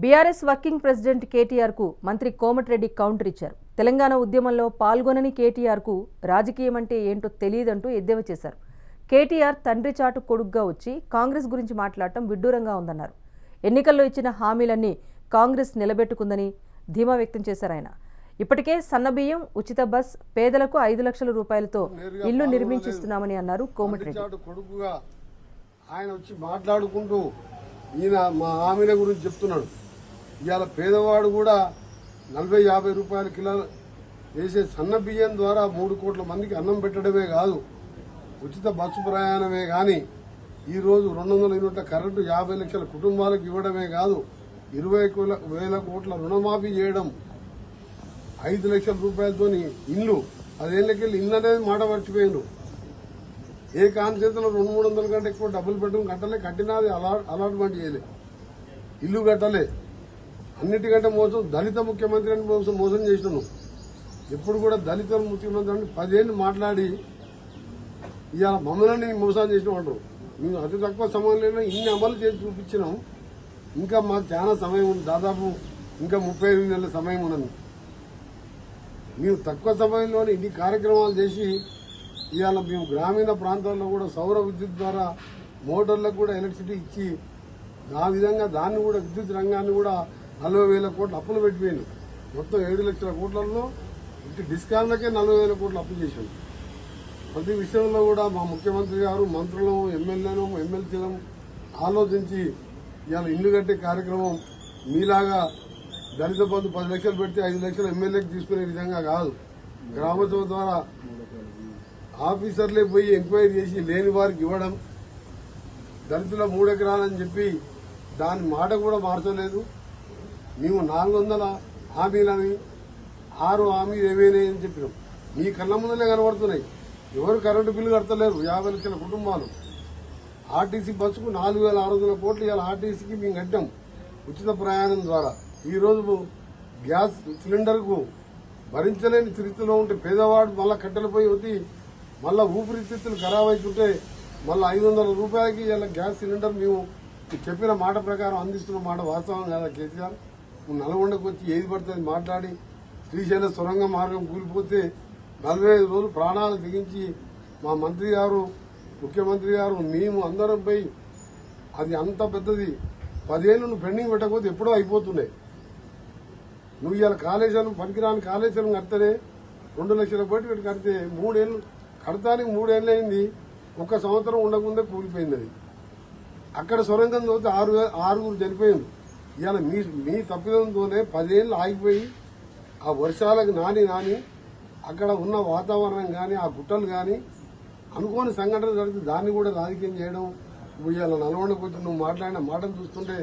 BRS working president కేటీఆర్కు మంత్రి Komatireddy counter ఇచ్చారు. తెలంగాణ ఉద్యమంలో పాల్గొనని కేటీఆర్కు రాజకీయం అంటే ఏంటో తెలియదంటూ ఎద్దేవా చేశారు. కేటీఆర్ తండ్రి చాటు కొడుగ్గా వచ్చి కాంగ్రెస్ గురించి మాట్లాడటం విడ్డూరంగా ఉందన్నారు. ఎన్నికల్లో ఇచ్చిన హామీలన్నీ కాంగ్రెస్ నిలబెట్టుకుందని ధీమా వ్యక్తం చేశారు ఆయన. ఇప్పటికే సన్నబియ్యం ఉచిత బస్ పేదలకు ఐదు లక్షల రూపాయలతో ఇల్లు నిర్మించిస్తున్నామని అన్నారు కోమటిరెడ్డి. ఆయన వచ్చి మాట్లాడుకుంటూ ఈయన మా హామీల గురించి చెప్తున్నాడు. ఇవాళ పేదవాడు కూడా నలభై యాభై రూపాయల కిలో వేసే సన్న బియ్యం ద్వారా మూడు కోట్ల మందికి అన్నం పెట్టడమే కాదు ఉచిత బస్సు ప్రయాణమే కానీ ఈరోజు రెండు వందల యూనిట్ల కరెంటు యాభై లక్షల కుటుంబాలకు ఇవ్వడమే కాదు ఇరవై వేల కోట్ల రుణమాఫీ చేయడం ఐదు లక్షల రూపాయలతోని ఇల్లు అదేళ్ళకెళ్ళి ఇల్లు అనేది మాట మర్చిపోయిండు. ఏ కాన్సెప్ట్లో రెండు మూడు వందల కంటే ఎక్కువ డబ్బులు పెట్టడం కట్టలే కట్టినది అలా అలాట్మెంట్ చేయలే. ఇల్లు కట్టలే. అన్నిటికంటే మోసం దళిత ముఖ్యమంత్రి అని మోసం మోసం చేసినాను ఎప్పుడు కూడా దళిత ముఖ్యమంత్రి అని పదేళ్ళు మాట్లాడి ఇవాళ మమ్మల్ని మోసం చేసిన అంటారు. మేము అతి తక్కువ సమయంలో ఇన్ని అమలు చేసి చూపించినాం. ఇంకా మాకు చాలా సమయం ఉంది. దాదాపు ఇంకా ముప్పై ఎనిమిది నెలల సమయం ఉన్నది. మేము తక్కువ సమయంలోనే ఇన్ని కార్యక్రమాలు చేసి ఇవాళ మేము గ్రామీణ ప్రాంతాల్లో కూడా సౌర విద్యుత్ ద్వారా మోటార్లకు కూడా ఎలక్ట్రిసిటీ ఇచ్చి ఆ విధంగా దాన్ని కూడా విద్యుత్ రంగాన్ని కూడా నలభై వేల కోట్లు అప్పులు పెట్టిపోయింది మొత్తం ఏడు లక్షల కోట్లలో ఇటు డిస్కామ్లకే నలభై వేల కోట్లు అప్పు చేసాం ప్రతి విషయంలో కూడా మా ముఖ్యమంత్రి గారు మంత్రులు ఎమ్మెల్యేలు ఎమ్మెల్సీలను ఆలోచించి ఇవాళ ఇల్లు కట్టే కార్యక్రమం మీలాగా దళిత బంధు పది లక్షలు పెడితే ఐదు లక్షలు ఎమ్మెల్యేకి తీసుకునే విధంగా కాదు. గ్రామసభ ద్వారా ఆఫీసర్లే పోయి ఎంక్వైరీ చేసి లేని వారికి ఇవ్వడం దళితుల మూడెకరాలని చెప్పి దాని మాట కూడా మార్చలేదు. మేము నాలుగు వందల హామీలని ఆరు హామీలు ఏమైనాయి అని చెప్పినాం. మీ కళ్ళ ముందరే కనబడుతున్నాయి. ఎవరు కరెంటు బిల్లు కడతలేరు? యాభై లక్షల కుటుంబాలు. ఆర్టీసీ బస్సుకు నాలుగు వేల ఆరు వందల కోట్లు ఇవాళ ఆర్టీసీకి మేము కట్టాం ఉచిత ప్రయాణం ద్వారా. ఈ రోజు గ్యాస్ సిలిండర్కు భరించలేని స్థితిలో ఉంటే పేదవాడు మళ్ళా కట్టెలపై వచ్చి మళ్ళా ఊపిరితిత్తులు ఖరాబ్ అవుతుంటే మళ్ళీ ఐదు వందల రూపాయలకి ఇలా గ్యాస్ సిలిండర్. మేము చెప్పిన మాట ప్రకారం అందిస్తున్న మాట వాస్తవం కదా కేసీఆర్? నల్గొండకు వచ్చి ఏది పడుతుంది మాట్లాడి శ్రీశైల సొరంగ మార్గం కూలిపోతే నలభై ఐదు రోజులు ప్రాణాలు తెగించి మా మంత్రి గారు ముఖ్యమంత్రి గారు మేము అందరం పోయి అది అంత పెద్దది. పదేళ్ళు పెండింగ్ పెట్టకపోతే ఎప్పుడో అయిపోతుండే నువ్వు ఇవాళ కాళేశ్వరం పనికిరాని కాళేశ్వరం కడితేనే రెండు లక్షల కోట్లు పెట్టి కడితే మూడేళ్ళు కడతానికి మూడేళ్ళు అయింది. ఒక సంవత్సరం ఉండకుండా కూలిపోయింది అది. అక్కడ సొరంగం తోతే ఆరు ఆరుగురు చనిపోయింది ఇవాళ మీ మీ తప్పిదంతోనే పదేళ్ళు ఆగిపోయి ఆ వర్షాలకు నాని నాని అక్కడ ఉన్న వాతావరణం కానీ ఆ గుట్టలు కానీ అనుకోని సంఘటన జరిగితే దాన్ని కూడా రాజకీయం చేయడం ఇప్పుడు ఇవాళ నల్గొండకు వచ్చి నువ్వు మాట్లాడిన మాటలు చూస్తుంటే